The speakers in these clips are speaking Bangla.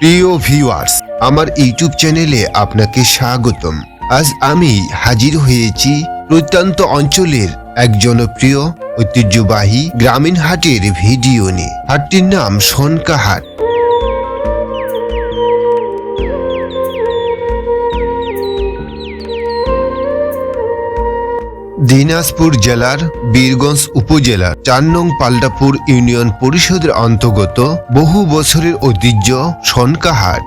প্রিয় ভিউয়ার্স আমার ইউটিউব চ্যানেলে আপনাকে স্বাগতম। আজ আমি হাজির হয়েছি প্রত্যন্ত অঞ্চলের এক জনপ্রিয় ঐতিহ্যবাহী গ্রামীণ হাটের ভিডিও নিয়ে। হাটটির নাম সনকা হাট দিনাজপুর জেলার বীরগঞ্জ উপজেলার চার নং পাল্টাপুর ইউনিয়ন পরিষদের অন্তর্গত বহু বছরের ঐতিহ্য সনকাহাট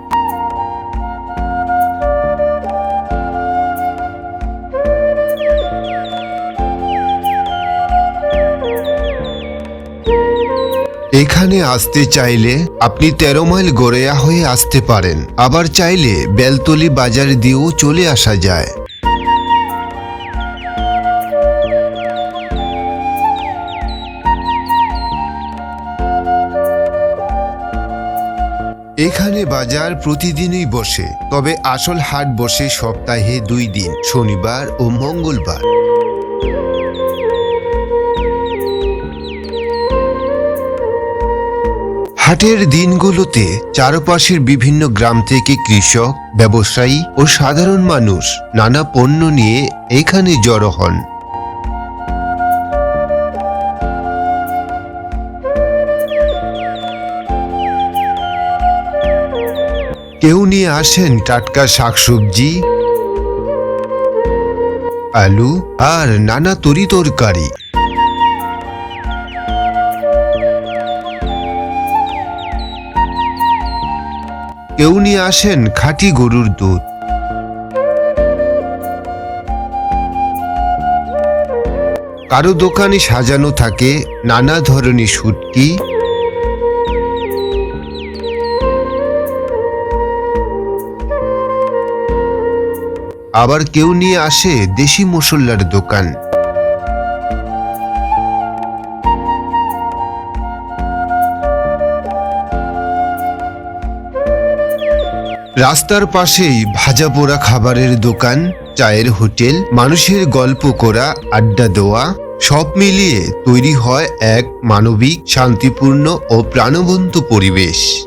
এখানে আসতে চাইলে আপনি তেরো মাইল গড়েয়া হয়ে আসতে পারেন। আবার চাইলে বেলতলি বাজার দিয়েও চলে আসা যায়। এখানে বাজার প্রতিদিনই বসে, তবে আসল হাট বসে সপ্তাহে দুই দিন, শনিবার ও মঙ্গলবার। হাটের দিনগুলোতে চারপাশের বিভিন্ন গ্রাম থেকে কৃষক, ব্যবসায়ী ও সাধারণ মানুষ নানা পণ্য নিয়ে এখানে জড়ো হন। কেউ নিয়ে আসেন টাটকা শাকসবজি, আলু আর নানা তরি তরকারি। কেউ নিয়ে আসেন খাঁটি গরুর দুধ। কারও দোকানে সাজানো থাকে নানা ধরনের শুটকি আবার কেউ নিয়ে আসে দেশি মশলার দোকান। রাস্তার পাশেই ভাজা পোড়া খাবারের দোকান, চায়ের হোটেল, মানুষের গল্প করা, আড্ডা দেওয়া, সব মিলিয়ে তৈরি হয় এক মানবিক, শান্তিপূর্ণ ও প্রাণবন্ত পরিবেশ।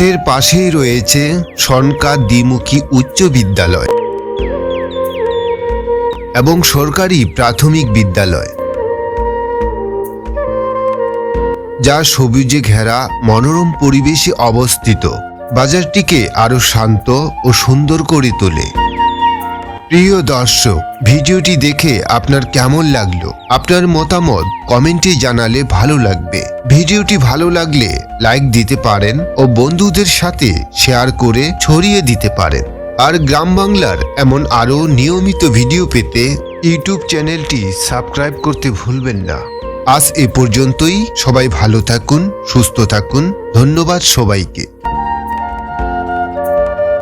হাটের পাশেই রয়েছে সনকা দ্বিমুখী উচ্চ বিদ্যালয় এবং সরকারি প্রাথমিক বিদ্যালয়, যা সবুজে ঘেরা মনোরম পরিবেশে অবস্থিত। বাজারটিকে আরও শান্ত ও সুন্দর করে তোলে। প্রিয় দর্শক, ভিডিওটি দেখে আপনার কেমন লাগল? আপনার মতামত কমেন্টে জানালে ভালো লাগবে। ভিডিওটি ভালো লাগলে লাইক দিতে পারেন ও বন্ধুদের সাথে শেয়ার করে ছড়িয়ে দিতে পারেন। আর গ্রাম বাংলার এমন আরও নিয়মিত ভিডিও পেতে ইউটিউব চ্যানেলটি সাবস্ক্রাইব করতে ভুলবেন না। আজ এ পর্যন্তই। সবাই ভালো থাকুন, সুস্থ থাকুন। ধন্যবাদ সবাইকে।